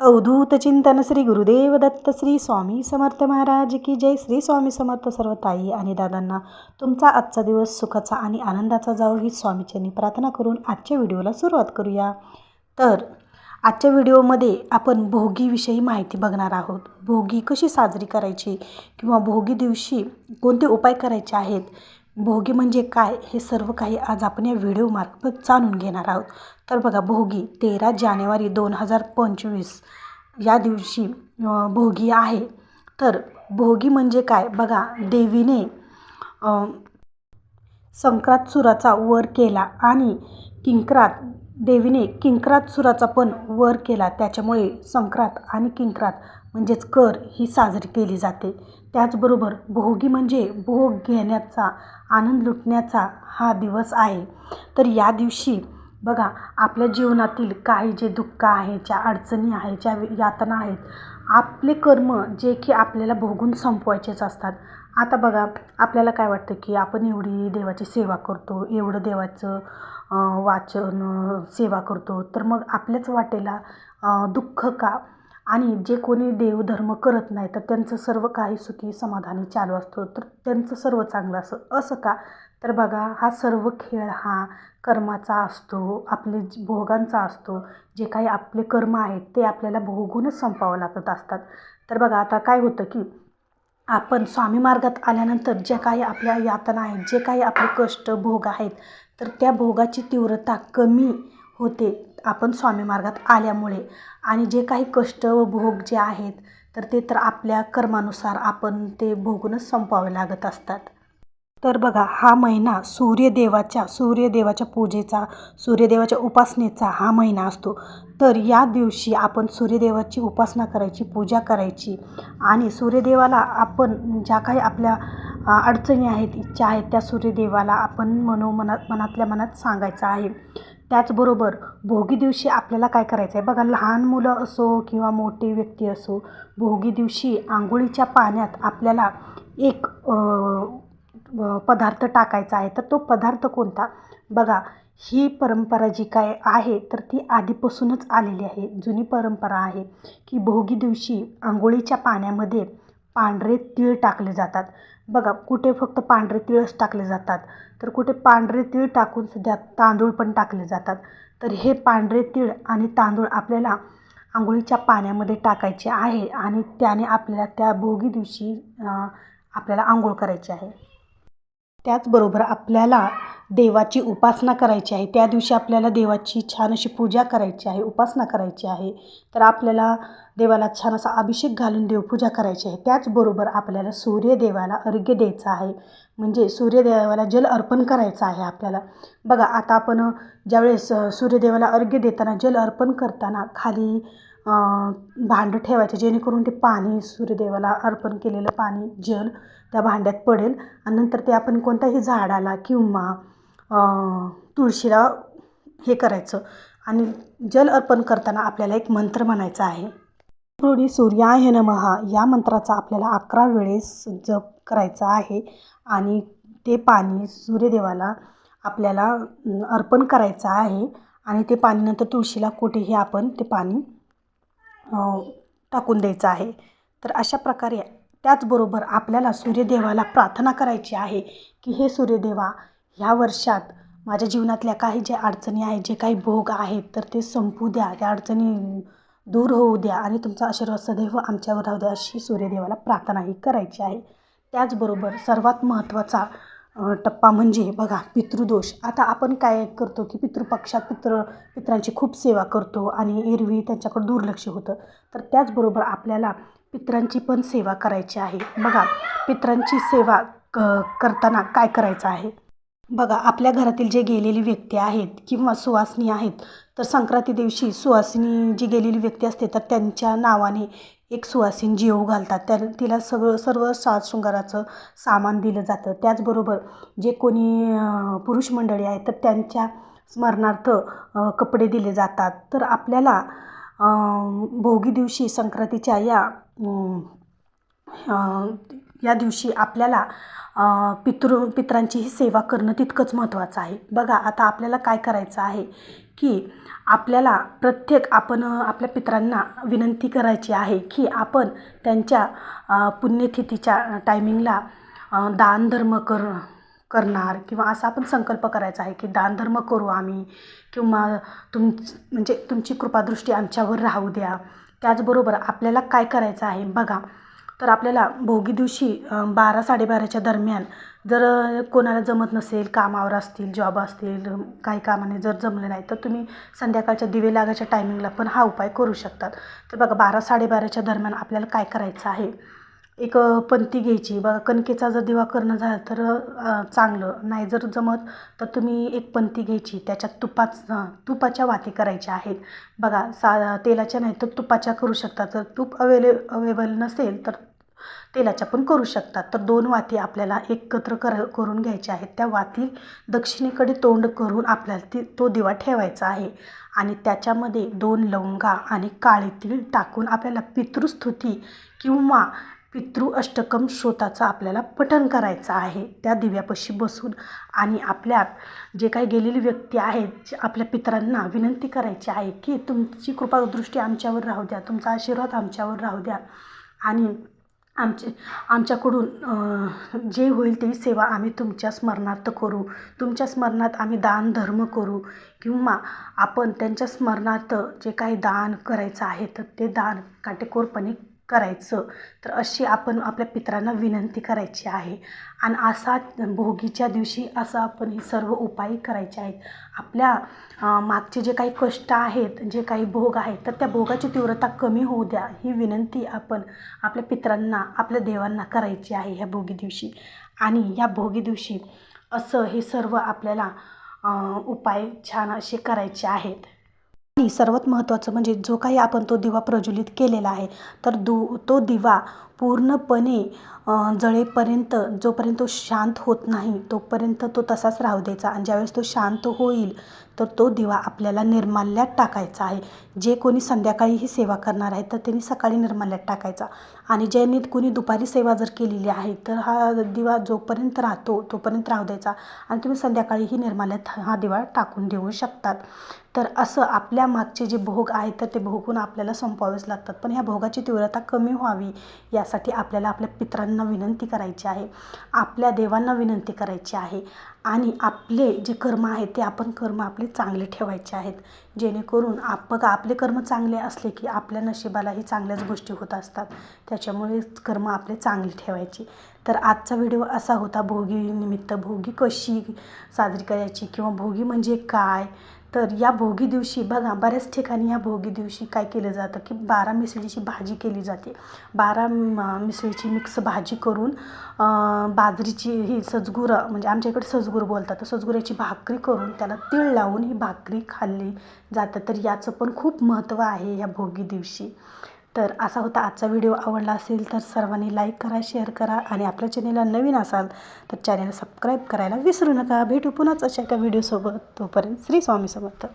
अवधूत चिंतन श्री गुरुदेव दत्त श्री स्वामी समर्थ महाराज की जय. श्री स्वामी समर्थ सर्व ताई आणि दादांना तुमचा आजचा दिवस सुखाचा आणि आनंदाचा जावो ही स्वामीच्यांनी प्रार्थना करून आजच्या व्हिडिओला सुरुवात करूया. तर आजच्या व्हिडिओमध्ये आपण भोगीविषयी माहिती बघणार आहोत. भोगी कशी साजरी करायची किंवा भोगी दिवशी कोणते उपाय करायचे आहेत भोगी म्हणजे काय हे सर्व काही आज आपण या व्हिडिओमार्फत जाणून घेणार आहोत. तर बघा भोगी तेरा जानेवारी दोन हजार पंचवीस या दिवशी भोगी आहे. तर भोगी म्हणजे काय? बघा देवीने संक्रात संक्रातसुराचा वर केला आणि किंक्रात देवीने किंक्रातसुराचा पण वर केला. त्याच्यामुळे संक्रांत आणि किंक्रात म्हणजेच कर ही साजरी केली जाते. त्याचबरोबर भोगी म्हणजे भोग घेण्याचा आनंद लुटण्याचा हा दिवस आहे. तर या दिवशी बघा आपल्या जीवनातील काही जे दुःख आहे ज्या अडचणी आहेत ज्या यातना आहेत आपले कर्म जे की आपल्याला भोगून संपवायचेच असतात. आता बघा आपल्याला काय वाटतं की आपण एवढी देवाची सेवा करतो एवढं देवाचं वाचन सेवा करतो तर मग आपल्याच वाटेला दुःख का? आणि जे कोणी देवधर्म करत नाही तर त्यांचं सर्व काही सुखी समाधानी चालू असतो. तर त्यांचं सर्व चांगलं असं असं का? तर बघा हा सर्व खेळ हा कर्माचा असतो आपले भोगांचा असतो. जे काही आपले कर्म आहेत ते आपल्याला भोगूनच संपावं लागत असतात. तर बघा आता काय होतं की आपण स्वामी मार्गात आल्यानंतर ज्या काही आपल्या यातना आहेत जे काही आपले कष्ट भोग आहेत तर त्या भोगाची तीव्रता कमी होते आपण स्वामी मार्गात आल्यामुळे. आणि जे काही कष्ट व भोग जे आहेत तर ते तर आपल्या कर्मानुसार आपण ते भोगूनच संपवावे लागत असतात. तर बघा हा महिना सूर्यदेवाच्या सूर्यदेवाच्या पूजेचा सूर्यदेवाच्या उपासनेचा हा महिना असतो. तर या दिवशी आपण सूर्यदेवाची उपासना करायची पूजा करायची आणि सूर्यदेवाला आपण ज्या काही आपल्या अडचणी आहेत इच्छा आहेत त्या सूर्यदेवाला आपण मनोमनात मनातल्या मनात सांगायचं आहे. त्याचबरोबर भोगी दिवशी आपल्याला काय करायचं आहे बघा लहान मुलं असो किंवा मोठी व्यक्ती असो भोगी दिवशी आंघोळीच्या पाण्यात आपल्याला एक पदार्थ टाकायचा आहे. तर तो पदार्थ कोणता? बघा ही परंपरा जी काय आहे तर ती आधीपासूनच आलेली आहे. जुनी परंपरा आहे की भोगी दिवशी आंघोळीच्या पाण्यामध्ये पांढरे तीळ टाकले जातात. बघा कुठे फक्त पांढरे तीळच टाकले जातात तर कुठे पांढरे तीळ टाकून सुद्धा तांदूळ पण टाकले जातात. तर हे पांढरे तीळ आणि तांदूळ आपल्याला आंघोळीच्या पाण्यामध्ये टाकायचे आहे आणि त्याने आपल्याला त्या भोगी दिवशी आपल्याला आंघोळ करायची आहे. त्याचबरोबर आपल्याला देवाची उपासना करायची आहे. त्या दिवशी आपल्याला देवाची छान अशी पूजा करायची आहे उपासना करायची आहे. तर आपल्याला देवाला छान असा अभिषेक घालून देवपूजा करायची आहे. त्याचबरोबर आपल्याला सूर्यदेवाला अर्घ्य द्यायचं आहे. म्हणजे सूर्यदेवाला जल अर्पण करायचं आहे आपल्याला. बघा आता आपण ज्यावेळेस सूर्यदेवाला अर्घ्य देताना जल अर्पण करताना खाली भांडं ठेवायचं जेणेकरून ते पाणी सूर्यदेवाला अर्पण केलेलं पाणी जल त्या भांड्यात पडेल. आणि नंतर ते आपण कोणत्याही झाडाला किंवा तुळशीला हे करायचं. आणि जल अर्पण करताना आपल्याला एक मंत्र म्हणायचा आहे. कृणी सूर्याय नमहा या मंत्राचा आपल्याला अकरा वेळेस जप करायचा आहे. आणि ते पाणी सूर्यदेवाला आपल्याला अर्पण करायचं आहे. आणि ते पाणी नंतर तुळशीला कुठेही आपण ते पाणी टाकून द्यायचं आहे. तर अशा प्रकारे त्याचबरोबर आपल्याला सूर्यदेवाला प्रार्थना करायची आहे की हे सूर्यदेवा ह्या वर्षात माझ्या जीवनातल्या काही ज्या अडचणी आहेत जे काही भोग आहेत तर ते संपू द्या. त्या अडचणी दूर होऊ द्या आणि तुमचा आशीर्वाद सदैव आमच्यावर राहू द्या अशी सूर्यदेवाला प्रार्थनाही करायची आहे. त्याचबरोबर सर्वात महत्त्वाचा टप्पा म्हणजे बघा पितृदोष. आता आपण काय करतो की पितृपक्षात पित्र पित्रांची खूप सेवा करतो आणि एरवी त्यांच्याकडे दुर्लक्ष होतं. तर त्याचबरोबर आपल्याला पित्रांची पण सेवा करायची आहे. बघा पित्रांची सेवा क करताना काय करायचं आहे? बघा आपल्या घरातील जे गेलेली व्यक्ती आहेत किंवा सुवासिनी आहेत तर संक्रांती दिवशी सुवासिनी जी गेलेली व्यक्ती असते तर त्यांच्या नावाने एक सुवासीन जीव घालतात. त्या तिला सगळं सर्व साज शृंगाराचं सामान दिलं जातं. त्याचबरोबर जे कोणी पुरुष मंडळी आहेत तर त्यांच्या स्मरणार्थ कपडे दिले जातात. तर आपल्याला भोगी दिवशी संक्रांतीच्या या या दिवशी आपल्याला पितृ पितरांचीही सेवा करणं तितकंच महत्त्वाचं आहे. बघा आता आपल्याला काय करायचं आहे की आपल्याला प्रत्येक आपण आपल्या पित्रांना विनंती करायची आहे की आपण त्यांच्या पुण्यतिथीच्या टायमिंगला दानधर्म कर करणार किंवा असा आपण संकल्प करायचा आहे की दानधर्म करू आम्ही किंवा तुम म्हणजे तुमची कृपादृष्टी आमच्यावर राहू द्या. त्याचबरोबर आपल्याला काय करायचं आहे? बघा तर आपल्याला भोगी दिवशी बारा साडेबाराच्या दरम्यान जर कोणाला जमत नसेल कामावर असतील जॉब असतील काही कामाने जर जमलं नाही तर तुम्ही संध्याकाळच्या दिवे लागायच्या टायमिंगला पण हा उपाय करू शकतात. तर बघा बारा साडेबाराच्या दरम्यान आपल्याला काय करायचं आहे? एक पंती घ्यायची. बघा कणकेचा जर दिवा करणं झालं तर चांगलं. नाही जर जमत तर तुम्ही एक पंती घ्यायची. त्याच्यात तुपाच तुपाच्या वाती करायच्या आहेत. बघा सा तेलाच्या नाही तर तुपाच्या करू शकता. जर तूप अवेले अवेलेबल नसेल तर तेलाच्या पण करू शकतात तर दोन वाती आपल्याला एकत्र कर करून घ्यायच्या आहेत. त्या वाती दक्षिणेकडे तोंड करून आपल्याला ती तो दिवा ठेवायचा आहे. आणि त्याच्यामध्ये दोन लवंगा आणि काळे तीळ टाकून आपल्याला पितृस्तुती किंवा पितृ अष्टकम श्रोताचं आपल्याला पठण करायचं आहे. त्या दिव्यापाशी बसून आणि आपल्या जे काही गेलेली व्यक्ती आहेत आपल्या पितरांना विनंती करायची आहे की तुमची कृपादृष्टी आमच्यावर राहू द्या तुमचा आशीर्वाद आमच्यावर राहू द्या. आणि आमचे आमच्याकडून जे होईल ती सेवा आम्ही तुमच्या स्मरणार्थ करू. तुमच्या स्मरणात आम्ही दान धर्म करू किंवा आपण त्यांच्या स्मरणार्थ जे काही दान करायचं आहे तर ते दान काटेकोरपणे करायचं. तर अशी आपण आपल्या पित्रांना विनंती करायची आहे. आणि असा भोगीच्या दिवशी असं आपण हे सर्व उपाय करायचे आहेत. आपल्या मागचे जे काही कष्ट आहेत जे काही भोग आहेत तर त्या भोगाची तीव्रता कमी होऊ द्या ही विनंती आपण आपल्या पित्रांना आपल्या देवांना करायची आहे ह्या भोगी दिवशी. आणि या भोगी दिवशी असं हे सर्व आपल्याला उपाय छान असे करायचे आहेत. आणि सर्वात महत्त्वाचं म्हणजे जो काही आपण तो दिवा प्रज्वलित केलेला आहे तर दु तो दिवा पूर्णपणे जळेपर्यंत जोपर्यंत तो शांत होत नाही तोपर्यंत तो तसाच राहू द्यायचा. आणि ज्यावेळेस तो शांत होईल तर तो दिवा आपल्याला निर्माल्यात टाकायचा आहे. जे कोणी संध्याकाळी ही सेवा करणार आहे तर त्यांनी सकाळी निर्माल्यात टाकायचा. आणि ज्यांनी कोणी दुपारी सेवा जर केलेली आहे तर हा दिवा जोपर्यंत राहतो तोपर्यंत राहू द्यायचा. आणि तुम्ही संध्याकाळी ही निर्माल्यात हा दिवा टाकून देऊ शकतात. तर असं आपल्या मागचे जे भोग आहेत तर ते भोगून आपल्याला संपवावेच लागतात. पण ह्या भोगाची तीव्रता कमी व्हावी या त्यासाठी आपल्याला आपल्या पित्रांना विनंती करायची आहे. आपल्या देवांना विनंती करायची आहे. आणि आपले जे कर्म आहेत ते आपण कर्म आपले चांगले ठेवायचे आहेत. जेणेकरून आप आपले कर्म चांगले असले की आपल्या नशिबालाही चांगल्याच गोष्टी होत असतात. त्याच्यामुळे कर्म आपले चांगले ठेवायचे. तर आजचा व्हिडिओ असा होता भोगीनिमित्त भोगी कशी साजरी करायची किंवा भोगी म्हणजे काय? तर या भोगी दिवशी बघा बऱ्याच ठिकाणी या भोगी दिवशी काय केलं जातं की बारा मिसळीची भाजी केली जाते. बारा मिसळीची मिक्स भाजी करून बाजरीची ही सजगुरं म्हणजे आमच्या इकडे सजगुर बोलतात. तर सजगुराची भाकरी करून त्याला तीळ लावून ही भाकरी खाल्ली जातं. तर याचं पण खूप महत्त्व आहे ह्या भोगी दिवशी. तर असा होता आजचा व्हिडिओ. आवडला असेल तर सर्वांनी लाईक करा शेअर करा आणि आपल्या चॅनेलला नवीन असाल तर चॅनेल सबस्क्राईब करायला विसरू नका. भेटू पुन्हाच अशा एका व्हिडिओसोबत तोपर्यंत श्री स्वामी समर्थ